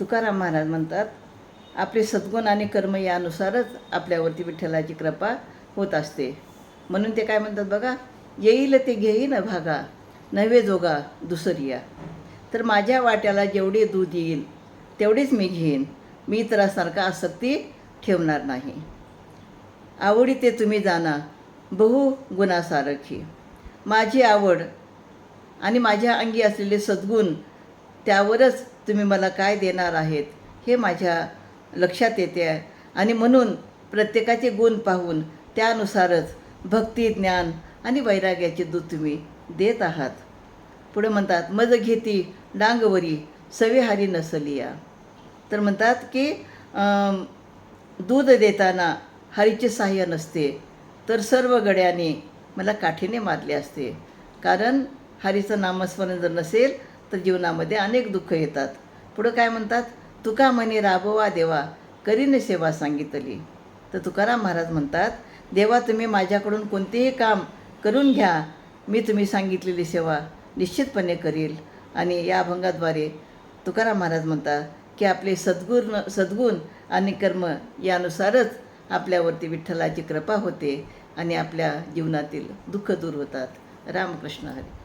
तुकाराम महाराज म्हणतात आपले सद्गुण आणि कर्म यानुसारच आपल्यावरती विठ्ठलाची कृपा होत असते. म्हणून ते काय म्हणतात बघा येईल ते घेईन भागा नव्हे जोगा दुसरिया तर माझ्या वाट्याला जेवढे दूध येईल तेवढेच मी घेईन. मी इतरासारखा आसक्ती ठेवणार नाही. आवडी ते तुम्ही जाणा बहु गुणासारखी. माझी आवड आणि माझ्या अंगी असलेले सद्गुण त्यावरच तुम्ही मला काय देणार आहेत हे माझ्या लक्षात येते. आहे आणि म्हणून प्रत्येकाचे गुण पाहून त्यानुसारच भक्ती ज्ञान आणि वैराग्याचे दूध तुम्ही देत आहात. पुढे म्हणतात मज घेती डांगवरी सविहारी नसलिया. तर म्हणतात की दूध देताना हरीचे सहाय्य नसते तर सर्व गड्याने मला काठीने मारले असते. कारण हरीचं नामस्मरण जर नसेल तर जीवनामध्ये अनेक दुःख येतात. पुढं काय म्हणतात? तुका म्हणे राबवा देवा करीन सेवा सांगितली. तर तुकाराम महाराज म्हणतात देवा तुम्ही माझ्याकडून कोणतेही काम करून घ्या मी तुम्ही सांगितलेली सेवा निश्चितपणे करील. आणि या अभंगाद्वारे तुकाराम महाराज म्हणतात की आपले सद्गुण सद्गुण आणि कर्म यानुसारच आपल्यावरती विठ्ठलाची कृपा होते आणि आपल्या जीवनातील दुःख दूर होतात. रामकृष्ण हरी.